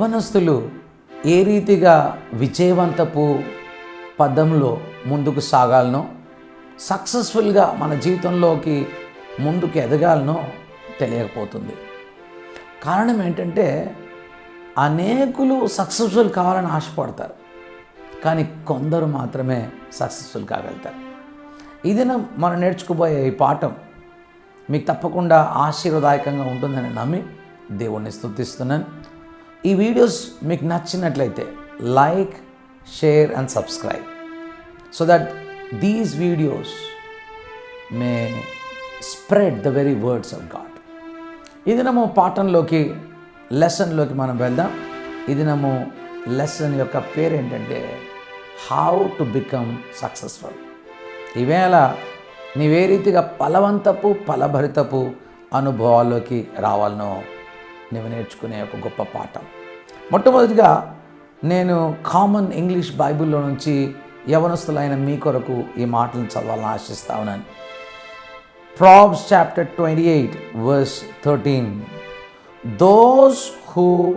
యవనస్తులు ఏ రీతిగా విజయవంతపు పదంలో ముందుకు సాగాలనో సక్సెస్ఫుల్గా మన జీవితంలోకి ముందుకు ఎదగాలనో తెలియకపోతుంది. కారణం ఏంటంటే అనేకులు సక్సెస్ఫుల్ కావాలని ఆశపడతారు కానీ కొందరు మాత్రమే సక్సెస్ఫుల్ కాగలుగుతారు. ఇది మనం నేర్చుకోబోయే ఈ పాఠం మీకు తప్పకుండా ఆశీర్వదాయకంగా ఉంటుందని నమ్మి దేవుణ్ణి స్థుతిస్తున్నాను ఈ వీడియోస్ మీకు నచ్చినట్లయితే like share and subscribe. So that these videos may spread the very words of God ఈ దినము పాఠంలోకి లెసన్లోకి మనం వెళ్దాం. ఈ దినము లెసన్ యొక్క పేరు ఏంటంటే హౌ టు బికమ్ సక్సెస్ఫుల్ ఈవేళ నీవే రీతిగా ఫలవంతపు ఫలభరితపు అనుభవాల్లోకి రావాలనో నువ్వు నేర్చుకునే ఒక గొప్ప పాఠం. మొట్టమొదటిగా నేను కామన్ ఇంగ్లీష్ బైబిల్లో నుంచి యవనస్తులైన మీ కొరకు ఈ మాటలను చదవాలని ఆశిస్తా ఉన్నాను. Proverbs chapter twenty eight verse thirteen those who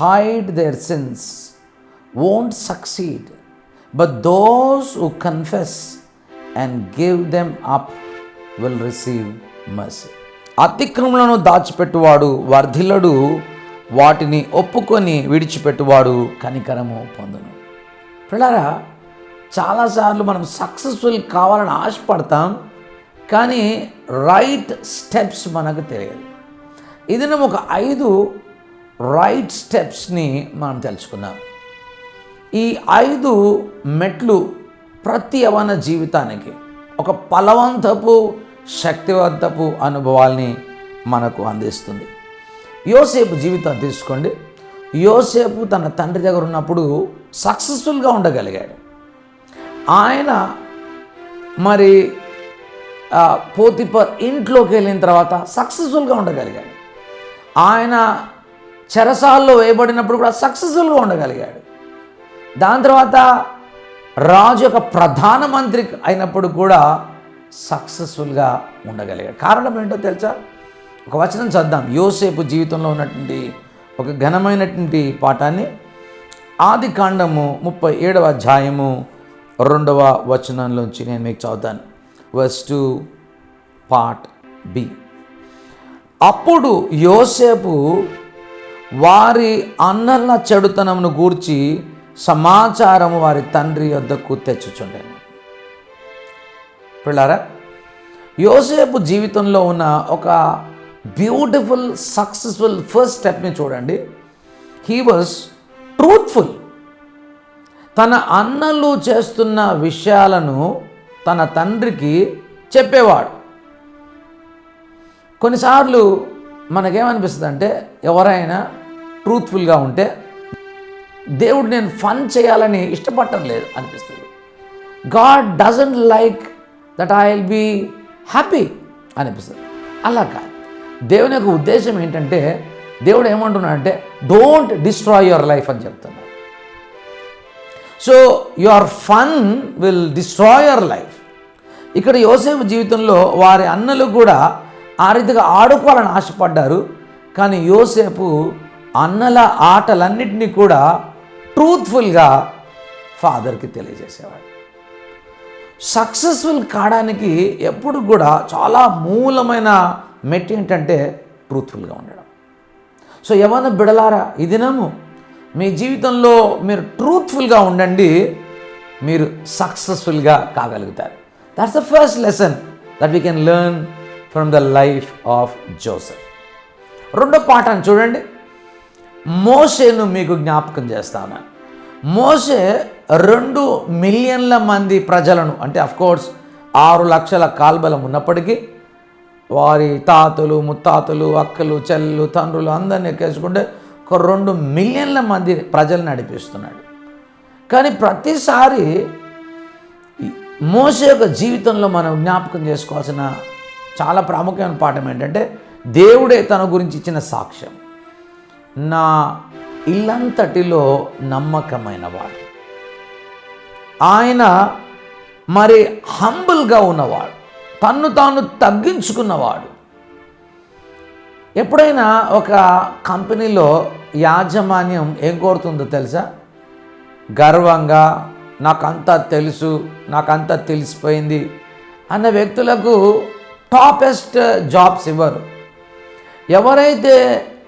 hide their sins won't succeed but those who confess and give them up will receive mercy అతిక్రమలను దాచిపెట్టువాడు వర్ధిల్లడు వాటిని ఒప్పుకొని విడిచిపెట్టువాడు కనికరము పొందును. పిల్లరా చాలాసార్లు మనం సక్సెస్ఫుల్ కావాలని ఆశపడతాం కానీ రైట్ స్టెప్స్ మనకు తెలియదు. ఇది ఒక ఐదు రైట్ స్టెప్స్ని మనం తెలుసుకున్నాం ఈ ఐదు మెట్లు ప్రతి యవన జీవితానికి ఒక ఫలవంతపు శక్తివంతపు అనుభవాల్ని మనకు అందిస్తుంది. యోసేపు జీవితం తీసుకోండి. యోసేపు తన తండ్రి దగ్గర ఉన్నప్పుడు సక్సెస్ఫుల్గా ఉండగలిగాడు. ఆయన మరి పోతిపర్ ఇంట్లోకి వెళ్ళిన తర్వాత సక్సెస్ఫుల్గా ఉండగలిగాడు. ఆయన చెరసాల్లో వేయబడినప్పుడు కూడా సక్సెస్ఫుల్గా ఉండగలిగాడు. దాని తర్వాత రాజు యొక్క ప్రధానమంత్రి అయినప్పుడు కూడా సక్సెస్ఫుల్గా ఉండగలిగాడు. కారణం ఏంటో తెలుసా? ఒక వచనం చద్దాం యోసేపు జీవితంలో ఉన్నటువంటి ఒక ఘనమైనటువంటి పాఠాన్ని ఆది కాండము ముప్పై ఏడవ అధ్యాయము రెండవ వచనంలోంచి నేను మీకు చదువుతాను. Verse two part B. అప్పుడు యోసేపు వారి అన్నల చెడుతనమును గూర్చి సమాచారము వారి తండ్రి వద్దకు తెచ్చుచుండెను. పిల్లారా యోసేపు జీవితంలో ఉన్న ఒక బ్యూటిఫుల్ సక్సెస్ఫుల్ ఫస్ట్ స్టెప్ని చూడండి. He was truthful. తన అన్నలు చేస్తున్న విషయాలను తన తండ్రికి చెప్పేవాడు. కొన్నిసార్లు మనకేమనిపిస్తుంది అంటే ఎవరైనా ట్రూత్ఫుల్గా ఉంటే దేవుడు నేను ఫన్ చేయాలని ఇష్టపడటం లేదు అనిపిస్తుంది. God doesn't like that I will be happy అనిపిస్తుంది. అలా కాదు. దేవుని యొక్క ఉద్దేశం ఏంటంటే దేవుడు ఏమంటున్నాడంటే డోంట్ డిస్ట్రాయ్ యువర్ లైఫ్ అని చెప్తున్నాడు. So your fun will destroy your life ఇక్కడ యోసేపు జీవితంలో వారి అన్నలు కూడా ఆ రీతిగా ఆడుకోవాలని ఆశపడ్డారు. కానీ యోసేపు అన్నల ఆటలన్నింటినీ కూడా ట్రూత్ఫుల్గా ఫాదర్కి తెలియజేసేవాడు. సక్సెస్ఫుల్ కావడానికి ఎప్పుడు కూడా చాలా మూలమైన మెట్ ఏంటంటే ట్రూత్ఫుల్గా ఉండడం. సో ఎవరిన బిడలారా? ఈ దినము మీ జీవితంలో మీరు ట్రూత్ఫుల్గా ఉండండి మీరు సక్సెస్ఫుల్గా కాగలుగుతారు. That's the first lesson that we can learn from the life of Joseph రెండో పాఠాన్ని చూడండి. మోసేను మీకు జ్ఞాపకం చేస్తాను. మోషే రెండు మిలియన్ల మంది ప్రజలను అంటే కోర్స్ ఆరు లక్షల కాల్బలం ఉన్నప్పటికీ వారి తాతలు ముత్తాతలు అక్కలు చెల్లెలు తండ్రులు అందరినీ ఎక్కేసుకుంటే ఒక రెండు మిలియన్ల మంది ప్రజలు నడిపిస్తున్నాడు. కానీ ప్రతిసారి మోసే యొక్క జీవితంలో మనం జ్ఞాపకం చేసుకోవాల్సిన చాలా ప్రాముఖ్యమైన పాఠం ఏంటంటే దేవుడే తన గురించి ఇచ్చిన సాక్ష్యం. నా ఇల్లంతటిలో నమ్మకమైన వాడు. ఆయన మరి హంబుల్గా ఉన్నవాడు తన్ను తాను తగ్గించుకున్నవాడు. ఎప్పుడైనా ఒక కంపెనీలో యాజమాన్యం ఏం కోరుతుందో తెలుసా? గర్వంగా నాకంతా తెలుసు నాకంతా తెలిసిపోయింది అన్న వ్యక్తులకు టాపెస్ట్ జాబ్స్ ఇవ్వరు. ఎవరైతే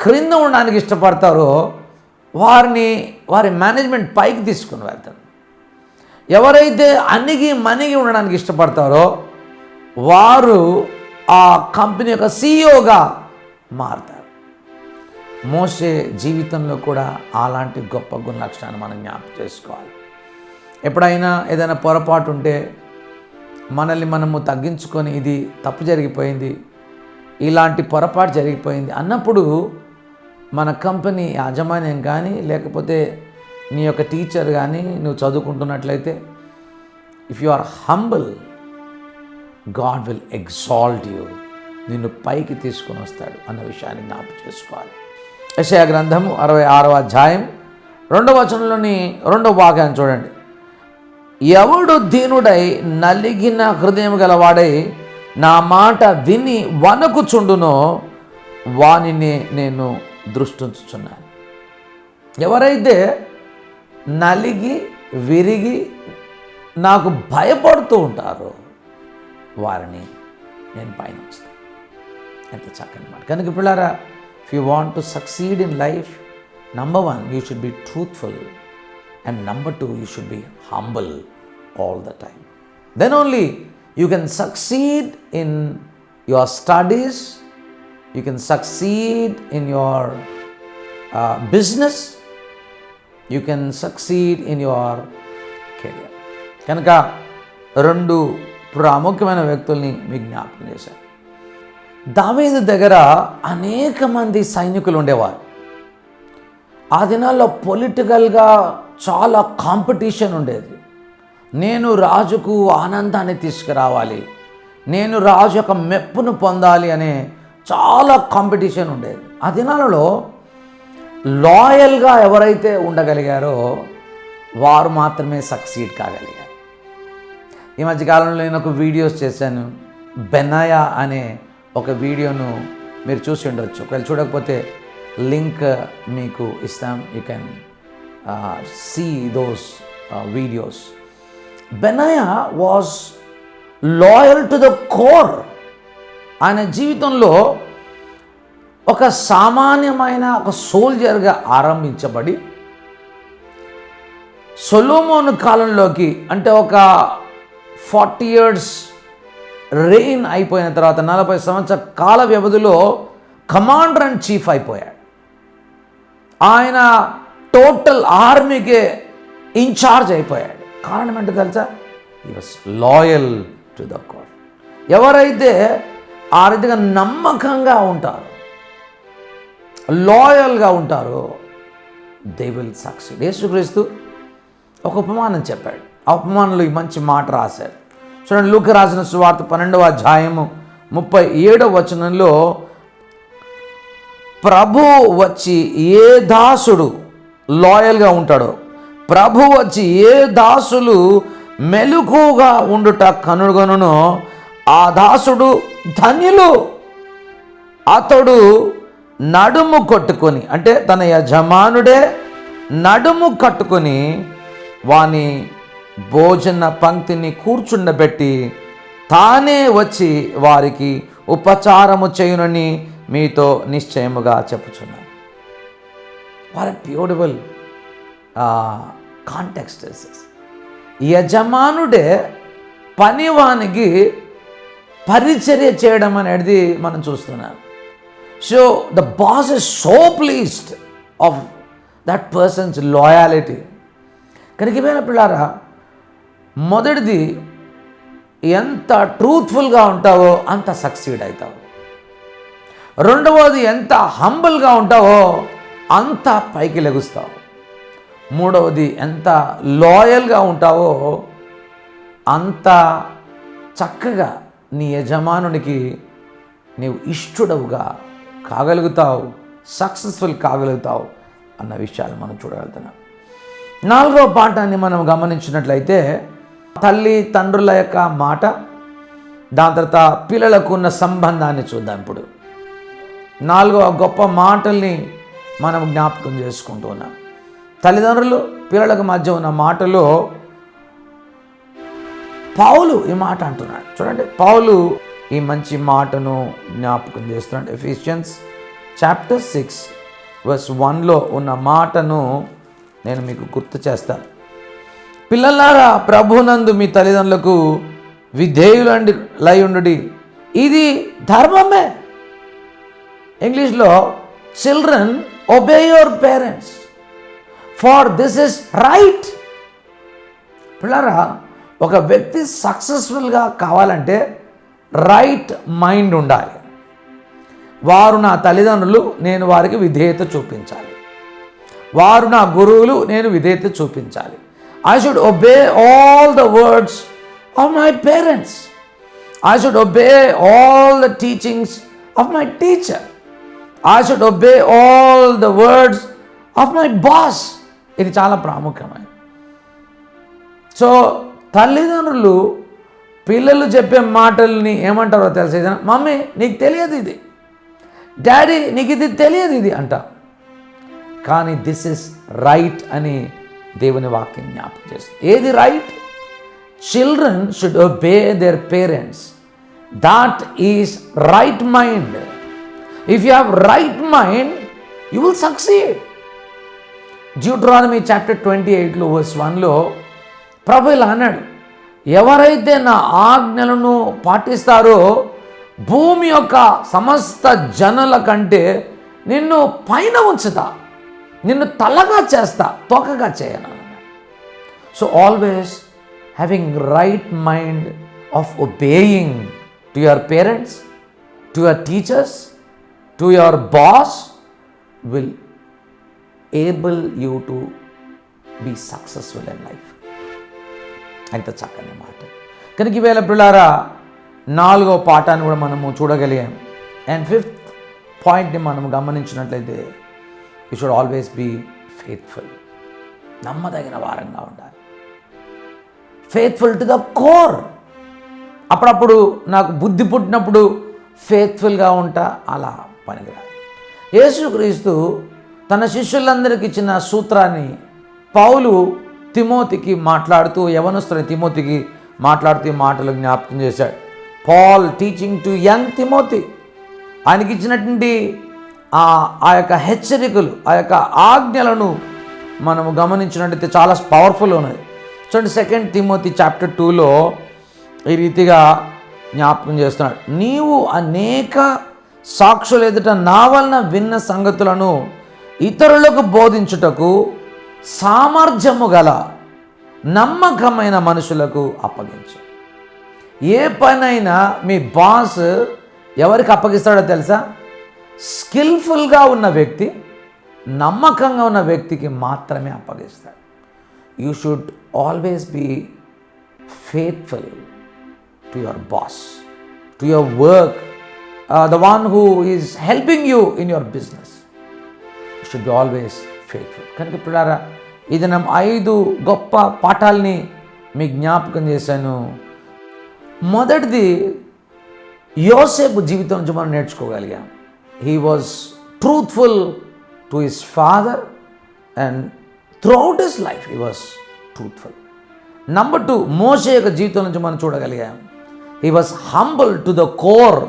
క్రింద ఉండడానికి ఇష్టపడతారో వారిని వారి మేనేజ్మెంట్ పైకి తీసుకుని వెళ్తారు. ఎవరైతే అణిగి మణిగి ఉండడానికి ఇష్టపడతారో వారు ఆ కంపెనీ యొక్క సీఈఓగా మారుతారు. మోసే జీవితంలో కూడా అలాంటి గొప్ప గుణ లక్షణాన్ని మనం జ్ఞాపకం చేసుకోవాలి. ఎప్పుడైనా ఏదైనా పొరపాటు ఉంటే మనల్ని మనము తగ్గించుకొని ఇది తప్పు జరిగిపోయింది ఇలాంటి పొరపాటు జరిగిపోయింది అన్నప్పుడు మన కంపెనీ యాజమాన్యం కానీ లేకపోతే నీ యొక్క టీచర్ కానీ నువ్వు చదువుకుంటున్నట్లయితే if you are humble God will exalt you నిన్ను పైకి తీసుకొని వస్తాడు అన్న విషయాన్ని జ్ఞాపకం చేసుకోవాలి. యశయ గ్రంథము అరవై ఆరవ అధ్యాయం రెండవ వచనంలోని రెండవ భాగాన్ని చూడండి. ఎవడు దీనుడై నలిగిన హృదయం గలవాడై నా మాట విని వణకుచుండునో వానిని నేను దృష్టించుచున్నాను. ఎవరైతే నలిగి విరిగి నాకు భయపడుతూ ఉంటారో. వారిని నేను పైన ఉంచుతాను ఎంత చక్కని మాట. కనుక పిల్లారా if you want to succeed in life number one you should be truthful and number two you should be humble all the time then only you can succeed in your studies you can succeed in your business you can succeed in your career కనుక రెండు ప్రాముఖ్యమైన వ్యక్తుల్ని మీ జ్ఞాపకం చేశారు దావేది దగ్గర అనేక మంది సైనికులు ఉండేవారు. ఆ దినాల్లో పొలిటికల్గా చాలా కాంపిటీషన్ ఉండేది. నేను రాజుకు ఆనందాన్ని తీసుకురావాలి. నేను రాజు యొక్క మెప్పును పొందాలి అనే చాలా కాంపిటీషన్ ఉండేది. ఆ దినాలలో లాయల్గా ఎవరైతే ఉండగలిగారో వారు మాత్రమే సక్సీడ్ కాగలిగారు. ఈ మధ్యకాలంలో నేను ఒక వీడియోస్ చేశాను. బెనాయా అనే ఒక వీడియోను మీరు చూసి ఉండొచ్చు. ఒకవేళ చూడకపోతే లింక్ మీకు ఇస్తాం. You can see those videos Benaiah was loyal to the core ఆయన జీవితంలో ఒక సామాన్యమైన ఒక సోల్జర్గా ఆరంభించబడి సొలోమోను కాలంలోకి అంటే ఒక ఫార్టీ ఇయర్స్ రెయిన్ అయిపోయిన తర్వాత నలభై సంవత్సర కాల వ్యవధిలో కమాండర్ అండ్ చీఫ్ అయిపోయాడు. ఆయన టోటల్ ఆర్మీకే ఇన్ఛార్జ్ అయిపోయాడు. కారణం ఏంటో తెలుసా? He was loyal to the core ఎవరైతే ఆ రీతిగా నమ్మకంగా ఉంటారు లాయల్గా ఉంటారో దే విల్ సక్సీడ్ యేసుక్రీస్తు ఒక ఉపమానం చెప్పాడు. ఆ ఉపమానంలో ఈ మంచి మాట రాశాడు. చూడండి లూక రాసిన సువార్త పన్నెండవ అధ్యాయము ముప్పై ఏడవ వచనంలో ప్రభు వచ్చి ఏ దాసుడు లాయల్గా ఉంటాడో ప్రభు వచ్చి ఏ దాసులు మెలుకుగా ఉండుట కనుగొనునో ఆ దాసుడు ధన్యులు. అతడు నడుము కొట్టుకొని అంటే తన యజమానుడే నడుము కట్టుకొని వాని భోజన పంక్తిని కూర్చుండబెట్టి తానే వచ్చి వారికి ఉపచారము చేయునని మీతో నిశ్చయముగా చెప్పుచున్నాను వారి బ్యూటిఫుల్ కాంటెక్స్ట్ యజమానుడే పనివానికి పరిచర్య చేయడం అనేది మనం చూస్తున్నాం. So the boss is so pleased of that person's loyalty కనుక ఏమైనా పిల్లారా మొదటిది ఎంత ట్రూత్ఫుల్గా ఉంటావో అంత సక్సీడ్ అవుతావు రెండవది ఎంత హంబుల్గా ఉంటావో అంత పైకి లెగుస్తావు. మూడవది ఎంత లాయల్గా ఉంటావో అంత చక్కగా నీ యజమానునికి నీవు ఇష్టడవుగా కాగలుగుతావు సక్సెస్ఫుల్ కాగలుగుతావు అన్న విషయాలు మనం చూడగలుగుతున్నాం. నాలుగో పాఠాన్ని మనం గమనించినట్లయితే తల్లి తండ్రుల యొక్క మాట దాని తర్వాత పిల్లలకు ఉన్న సంబంధాన్ని చూద్దాం ఇప్పుడు. నాలుగో గొప్ప మాటల్ని మనం జ్ఞాపకం చేసుకుంటూ ఉన్నాం. తల్లిదండ్రులు పిల్లలకు మధ్య ఉన్న మాటలో పౌలు ఈ మాట అంటున్నాడు. చూడండి పౌలు ఈ మంచి మాటను జ్ఞాపకం చేస్తున్నాడు. ఎఫిషియన్స్ చాప్టర్ సిక్స్ వర్స్ వన్లో ఉన్న మాటను నేను మీకు గుర్తు చేస్తాను పిల్లలారా ప్రభునందు మీ తల్లిదండ్రులకు విధేయులండి లై ఉండు ఇది ధర్మమే. ఇంగ్లీష్లో children obey your parents for this is right పిల్లరా ఒక వ్యక్తి సక్సెస్ఫుల్గా కావాలంటే రైట్ మైండ్ ఉండాలి. వారు నా తల్లిదండ్రులు నేను వారికి విధేయత చూపించాలి. వారు నా గురువులు నేను విధేయత చూపించాలి. I should obey all the words of my parents I should obey all the teachings of my teacher I should obey all the words of my boss ఇది చాలా ప్రాముఖ్యమైనది. సో తల్లిదండ్రులు పిల్లలు చెప్పే మాటల్ని ఏమంటారో తెలుసా? ఇది మమ్మీ నీకు తెలియదు ఇది. డాడీ నీకు ఇది తెలియదు ఇది అంట. కానీ దిస్ ఇస్ రైట్ అని దేవుని వాక్యం జ్ఞాపకం చేస్తుంది. ఏది right children should obey their parents that is right mind if you have right mind you will succeed Deuteronomy chapter twenty ఎయిట్లో వర్స్ వన్లో ప్రభు ఇలా అన్నాడు. ఎవరైతే నా ఆజ్ఞలను పాటిస్తారో భూమి యొక్క సమస్త జనుల కంటే నిన్ను పైన ఉంచుతా. నిన్ను తలగా చేస్తా తోకగా చేయను. So always having right mind of obeying to your parents to your teachers to your boss will able you to be successful in life ఎంత చక్కని మాట. కనుక ఈవేళ పిల్లారా నాలుగో పాఠాన్ని కూడా మనము చూడగలిగాం. అండ్ ఫిఫ్త్ పాయింట్ని మనం గమనించినట్లయితే you should always be faithful నమ్మదగిన వారంగా ఉండాలి. ఫెయిత్ఫుల్ టు ద కోర్ అప్పుడప్పుడు నాకు బుద్ధి పుట్టినప్పుడు ఫేత్ఫుల్గా ఉంటా అలా పనికిరాదు. యేసుక్రీస్తు తన శిష్యులందరికీ ఇచ్చిన సూత్రాన్ని పౌలు తిమోతికి మాట్లాడుతూ యవనస్తుని తిమోతికి మాట్లాడుతూ ఈ మాటలు జ్ఞాపకం చేశాడు. Paul teaching to young Timothy. ఆయనకి ఇచ్చినటువంటి ఆ ఆ యొక్క హెచ్చరికలు ఆ యొక్క ఆజ్ఞలను మనము గమనించినట్టయితే చాలా పవర్ఫుల్ ఉన్నది చూడండి సెకండ్ తిమోతి చాప్టర్ టూలో ఈ రీతిగా జ్ఞాపకం చేస్తున్నాడు. నీవు అనేక సాక్షులు ఎదుట నా వలన విన్న సంగతులను ఇతరులకు బోధించుటకు సామర్థ్యము గల నమ్మకమైన మనుషులకు అప్పగించు. ఏ పనైనా మీ బాస్ ఎవరికి అప్పగిస్తాడో తెలుసా? స్కిల్ఫుల్గా ఉన్న వ్యక్తి నమ్మకంగా ఉన్న వ్యక్తికి మాత్రమే అప్పగిస్తాడు. You should always be faithful to your boss to your work the one who is helping you in your business. Should be always faithful. కనుక పిల్లారా ఇది నా ఐదు గొప్ప పాఠాలని మీ జ్ఞాపకం చేశాను. మొదటిది యోసేపు జీవితం నుంచి మనం నేర్చుకోగలిగాం. He was truthful to his father and throughout his life he was truthful number two మోసే యొక్క జీవితం నుంచి మనం చూడగలిగాం. He was humble to the core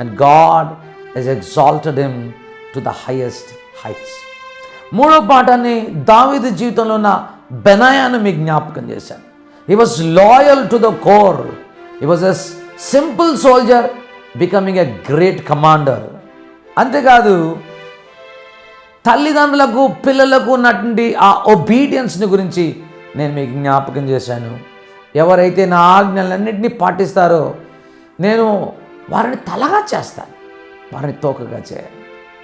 and God has exalted him to the highest heights మూడో పాఠాన్ని దావిది జీవితంలో ఉన్న బెనాయాను మీకు జ్ఞాపకం చేశాను. He was loyal to the core he was a simple soldier becoming a great commander అంతేకాదు తల్లిదండ్రులకు పిల్లలకు ఉన్నటువంటి ఆ ఒబీడియన్స్ని గురించి నేను మీకు జ్ఞాపకం చేశాను. ఎవరైతే నా ఆజ్ఞలన్నింటినీ పాటిస్తారో నేను వారిని తలగా చేస్తాను. వారిని తోకగా చేయాలి.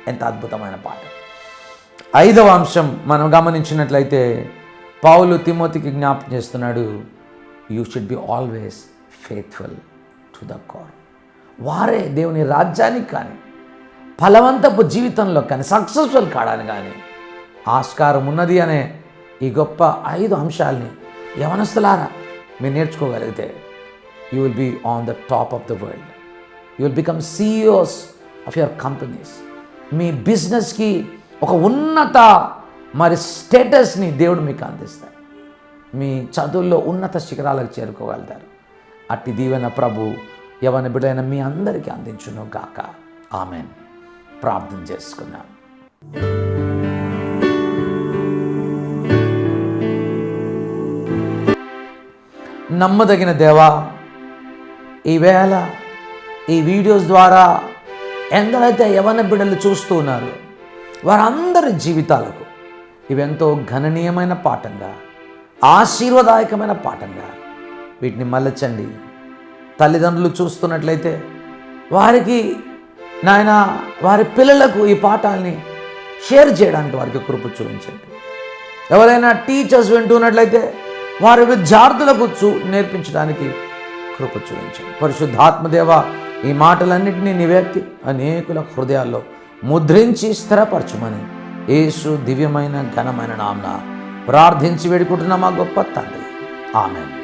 ఎంత అద్భుతమైన పాట ఐదవ అంశం మనం గమనించినట్లయితే పౌలు తిమోతికి జ్ఞాపకం చేస్తున్నాడు you should be always faithful to the core వారే దేవుని రాజ్యానికి కానీ ఫలవంతపు జీవితంలో కానీ సక్సెస్ఫుల్ కావడానికి కానీ ఆస్కారం ఉన్నది అనే ఈ గొప్ప ఐదు అంశాలని యవనస్తులారా మీరు నేర్చుకోగలిగితే you will be on the top of the world you will become CEOs of your companies మీ బిజినెస్కి ఒక ఉన్నత మరి స్టేటస్ని దేవుడు మీకు అందిస్తాడు. మీ చదువుల్లో ఉన్నత శిఖరాలకు చేరుకోగలుగుతారు. అట్టి దీవెన ప్రభు యవన బిడ్డైన మీ అందరికీ అందించును గాక. ఆమె ప్రార్థన చేసుకున్నాం నమ్మదగిన దేవా ఈవేళ ఈ వీడియోస్ ద్వారా ఎందరైతే యవన బిడ్డలు చూస్తూ ఉన్నారు వారందరి జీవితాలకు ఇవెంతో గణనీయమైన పాఠంగా ఆశీర్వదాయకమైన పాఠంగా వీటిని మలచండి. తల్లిదండ్రులు చూస్తున్నట్లయితే వారికి నాయన వారి పిల్లలకు ఈ పాఠాలని షేర్ చేయడానికి వారికి కృప చూపించండి. ఎవరైనా టీచర్స్ వింటున్నట్లయితే వారి విద్యార్థులకు చూ నేర్పించడానికి కృప చూపించండి. పరిశుద్ధాత్మదేవ ఈ మాటలన్నింటినీ నివ్యక్తి అనేకుల హృదయాల్లో ముద్రించి స్థిరపరచుమని యేసు దివ్యమైన ఘనమైన నామ్న ప్రార్థించి వేడుకుంటున్న మా గొప్ప తండ్రి. ఆమె